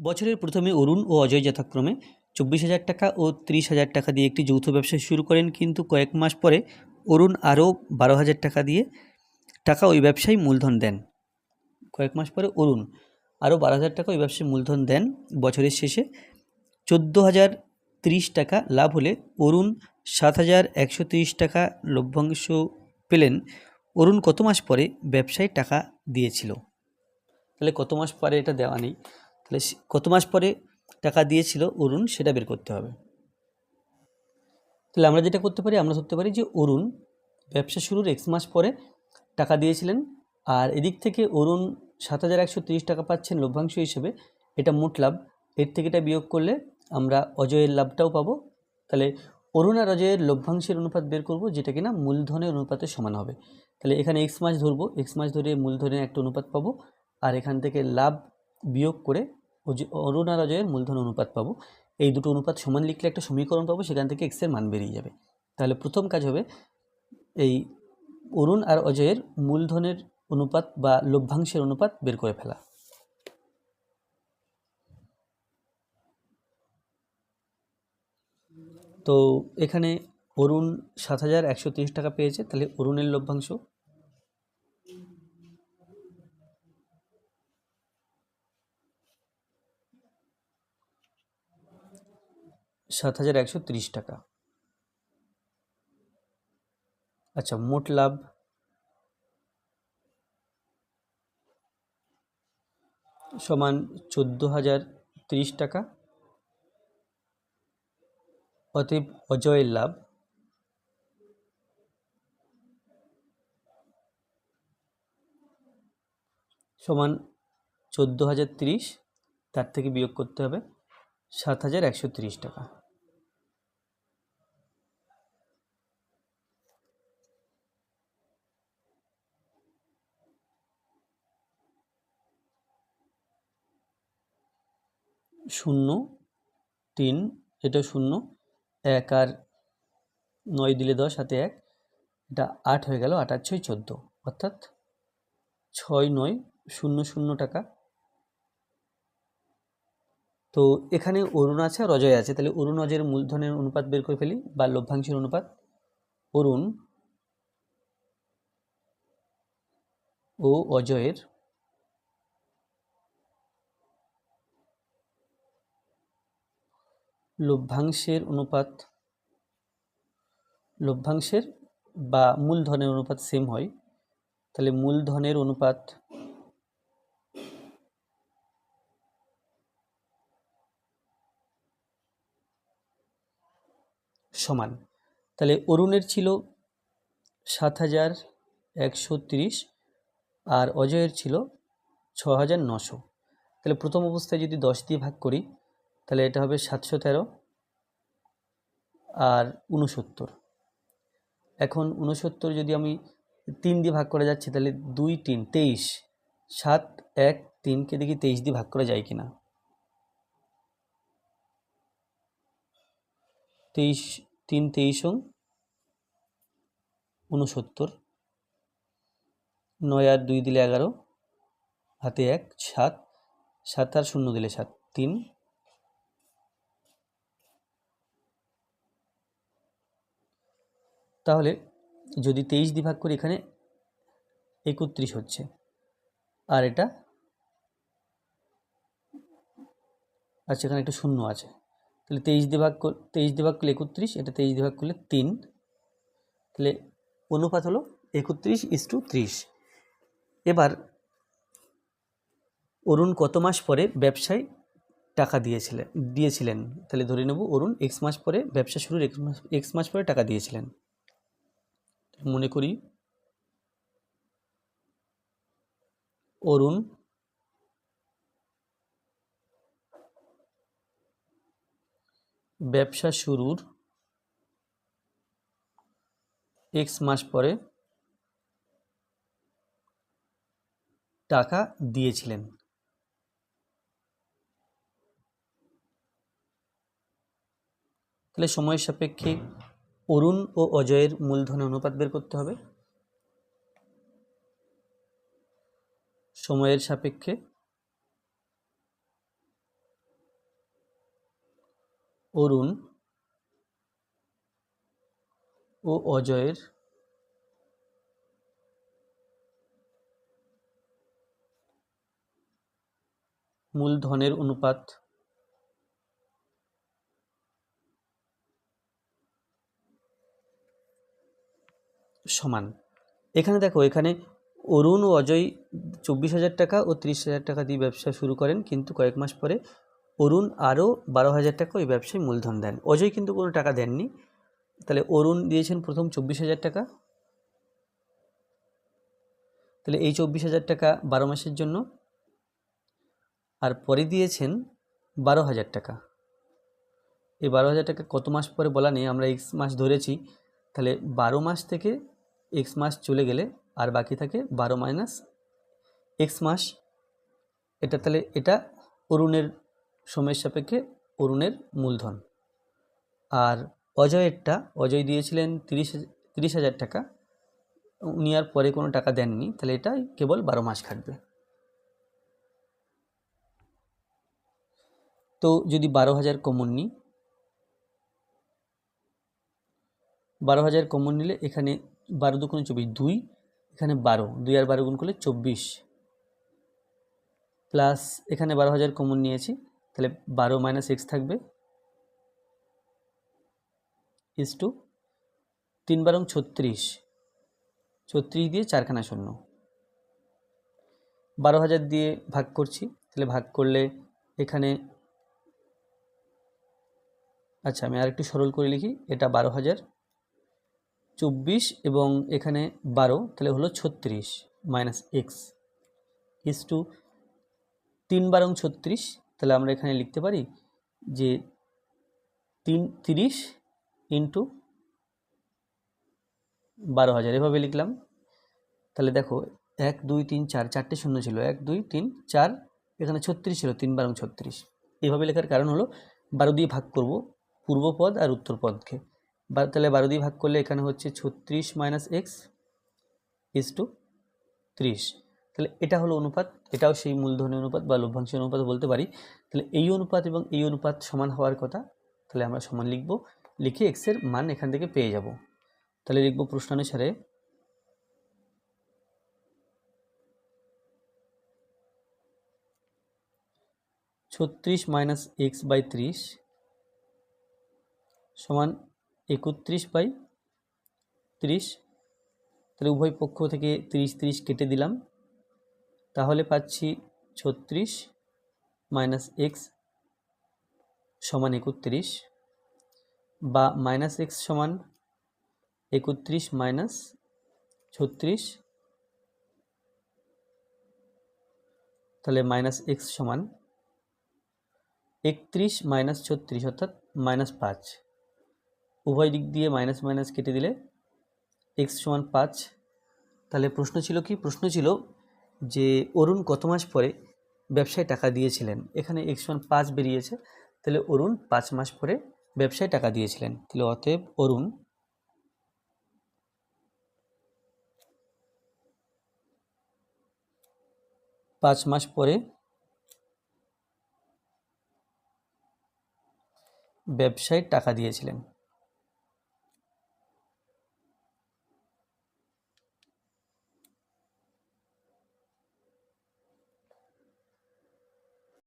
বছরের প্রথমে অরুণ ও অজয় যথাক্রমে চব্বিশ হাজার টাকা ও ত্রিশ হাজার টাকা দিয়ে একটি যৌথ ব্যবসা শুরু করেন, কিন্তু কয়েক মাস পরে অরুণ আরও বারো হাজার টাকা দিয়ে টাকা ওই ব্যবসায় মূলধন দেন। কয়েক মাস পরে অরুণ আরও বারো হাজার টাকা ওই ব্যবসায় মূলধন দেন। বছরের শেষে চোদ্দ হাজার ত্রিশ টাকা লাভ হলে অরুণ সাত হাজার একশো তিরিশ টাকা লভ্যাংশ পেলেন। অরুণ কত মাস পরে ব্যবসায় টাকা দিয়েছিল? তাহলে কত মাস পরে এটা দেওয়া নেই? তাহলে কত মাস পরে টাকা দিয়েছিল অরুণ, সেটা বের করতে হবে। তাহলে আমরা যেটা করতে পারি, আমরা ধরতে পারি যে অরুণ ব্যবসা শুরুর এক্স মাস পরে টাকা দিয়েছিলেন আর এদিক থেকে অরুণ সাত হাজার একশো তিরিশ টাকা পাচ্ছেন লভ্যাংশ হিসেবে। এটা মোট লাভ। এর থেকে এটা বিয়োগ করলে আমরা অজয়ের লাভটাও পাবো। তাহলে অরুণ আর অজয়ের লভ্যাংশের অনুপাত বের করব, যেটা কিনা মূলধনের অনুপাতের সমান হবে। তাহলে এখানে এক্স মাস ধরবো। এক্স মাস ধরে মূলধনের একটা অনুপাত পাবো। আর এখান থেকে লাভ বিয়োগ করে অরুণ আর অজয়ের মূলধন অনুপাত পাবো। এই দুটো অনুপাত সমান লিখলে একটা সমীকরণ পাবো, সেখান থেকে এক্সের মান বেরিয়ে যাবে। তাহলে প্রথম কাজ হবে, এই অরুণ আর অজয়ের মূলধনের অনুপাত বা লভ্যাংশের অনুপাত বের করে ফেলা। তো এখানে অরুণ সাত হাজার একশো তিরিশ টাকা পেয়েছে, তাহলে অরুণের লভ্যাংশ সাত হাজার একশো তিরিশ টাকা। আচ্ছা মোট লাভ? সমান চোদ্দ হাজার তিরিশ টাকা। অতএব অজয়ের লাভ? সমান চোদ্দ হাজার তিরিশ, তার থেকে বিয়োগ করতে হবে সাত হাজার একশো তিরিশ টাকা। শূন্য, তিন, এটা শূন্য, এক আর নয় দিলে দশ, হাতে এক, এটা আট হয়ে গেল, আট আর ছয়, চোদ্দ। অর্থাৎ ছয়, নয়, শূন্য শূন্য টাকা। তো এখানে অরুণ আছে আর অজয় আছে। তাহলে অরুণ, অজয়ের মূলধনের অনুপাত বের করে ফেলি বা লভ্যাংশের অনুপাত। অরুণ ও অজয়ের লভ্যাংশের অনুপাত, লভ্যাংশের বা মূলধনের অনুপাত সেম হয়। তাহলে মূলধনের অনুপাত সমান। তাহলে অরুণের ছিল সাত হাজার একশো তিরিশ আর অজয়ের ছিল ছ হাজার নশো। তাহলে প্রথম অবস্থায় যদি দশ দিয়ে ভাগ করি তাহলে এটা হবে সাতশো তেরো আর উনসত্তর এখন উনসত্তর যদি আমি তিন দিয়ে ভাগ করা যাচ্ছে, তাহলে দুই তিন, তেইশ। সাত, এক, তিনকে দেখি তেইশ দিয়ে ভাগ করা যায় কি না তেইশ, তিন, তেইশ উনসত্তর নয় আর দুই দিলে এগারো, হাতে এক, সাত। সাত আর শূন্য দিলে সাত, তিন। তাহলে যদি তেইশ দিয়ে ভাগ করি এখানে একত্রিশ হচ্ছে। আর এটা? আচ্ছা এখানে একটা শূন্য আছে। তাহলে তেইশ দিয়ে ভাগ তেইশ দিয়ে ভাগ করলে একত্রিশ, এটা তেইশ দিয়ে ভাগ করলে তিন। তাহলে অনুপাত হলো একত্রিশ ইস টু ত্রিশ। এবার অরুণ কত মাস পরে ব্যবসায় টাকা দিয়েছিলেন দিয়েছিলেন? তাহলে ধরে নেব অরুণ এক্স মাস পরে ব্যবসা শুরুর মাস এক্স মাস পরে টাকা দিয়েছিলেন। মনে করি। অরুণ। ব্যবসা শুরুর এক্স মাস পরে টাকা দিয়েছিলেন। তাহলে সময়ের সাপেক্ষে অরুণ ও অজয়ের মূলধন অনুপাত বের করতে হবে। সময়ের সাপেক্ষে অরুণ ও অজয়ের মূলধনের অনুপাত সমান। এখানে দেখো, এখানে অরুণ ও অজয় চব্বিশ হাজার টাকা ও ত্রিশ হাজার টাকা দিয়ে ব্যবসা শুরু করেন, কিন্তু কয়েক মাস পরে অরুণ আরও বারো হাজার টাকা ওই ব্যবসায় মূলধন দেন। অজয় কিন্তু কোনো টাকা দেননি। তাহলে অরুণ দিয়েছেন প্রথম চব্বিশ হাজার টাকা। তাহলে এই চব্বিশ হাজার টাকা বারো মাসের জন্য। আর পরে দিয়েছেন বারো হাজার টাকা। এই বারো হাজার টাকা কত মাস পরে বলা নেই, আমরা এক্স মাস ধরেছি। তাহলে বারো মাস থেকে এক্স মাস চলে গেলে আর বাকি থাকে বারো মাইনাস এক্স মাস। এটা তাহলে এটা অরুণের সময়ের সাপেক্ষে অরুণের মূলধন। আর অজয়েরটা, অজয় দিয়েছিলেন তিরিশ তিরিশ হাজার টাকা। উনি আর পরে কোনো টাকা দেননি, তাহলে এটা কেবল বারো মাস খাটবে তো যদি বারো হাজার কমন নিই, বারো হাজার কমন নিলে এখানে বারো দুগুণে চব্বিশ, দুই, এখানে বারো, দুই আর বারো গুণ করলে চব্বিশ। প্লাস এখানে বারো হাজার কমন নিয়েছি, তাহলে বারো মাইনাস এক্স থাকবে ইস টু তিন বারং ছত্রিশ ছত্রিশ দিয়ে চারখানা শূন্য। বারো হাজার দিয়ে ভাগ করছি, তাহলে ভাগ করলে এখানে আচ্ছা আমি আরেকটু সরল করে লিখি, এটা বারো হাজার চব্বিশ এবং এখানে বারো, তাহলে হলো ছত্রিশ মাইনাস এক্স ইস টু তিন বারং ছত্রিশ, তাহলে আমরা এখানে লিখতে পারি যে তিন, তিরিশ ইন্টু বারো হাজার, এভাবে লিখলাম। তাহলে দেখো, এক, দুই, তিন, চার, চারটে শূন্য ছিল, এক, দুই, তিন, চার, এখানে ছত্রিশ ছিল, তিন বারং ছত্রিশ। এভাবে লেখার কারণ হলো বারো দিয়ে ভাগ করব পূর্বপদ আর উত্তর পদকে। বা তাহলে বারো দিয়ে ভাগ করলে এখানে হচ্ছে ছত্রিশ মাইনাস এক্স ইস টু ত্রিশ। তাহলে এটা হলো অনুপাত, এটাও সেই মূলধনের অনুপাত বা লভ্যাংশের অনুপাত বলতে পারি। তাহলে এই অনুপাত এবং এই অনুপাত সমান হওয়ার কথা, তাহলে আমরা সমান লিখব, লিখে এক্সের মান এখান থেকে পেয়ে যাব। তাহলে লিখব প্রশ্নানুসারে ছত্রিশ মাইনাস এক্স বাই ত্রিশ সমান একত্রিশ বাই ত্রিশ। তাহলে উভয় পক্ষ থেকে তিরিশ তিরিশ কেটে দিলাম। তাহলে পাচ্ছি ছত্রিশ মাইনাস এক্স সমান একত্রিশ বা মাইনাস এক্স সমান একত্রিশ মাইনাস ছত্রিশ। তাহলে মাইনাস এক্স সমান একত্রিশ মাইনাস ছত্রিশ অর্থাৎ মাইনাস পাঁচ। উভয় দিক দিয়ে মাইনাস মাইনাস কেটে দিলে এক্স সমান পাঁচ। তাহলে প্রশ্ন ছিল কি? প্রশ্ন ছিল যে অরুণ কত মাস পরে ব্যবসায় টাকা দিয়েছিলেন? এখানে এক্স সমান পাঁচ বেরিয়েছে। তাহলে অরুণ পাঁচ মাস পরে ব্যবসায় টাকা দিয়েছিলেন। তাহলে অতএব অরুণ পাঁচ মাস পরে ব্যবসায় টাকা দিয়েছিলেন।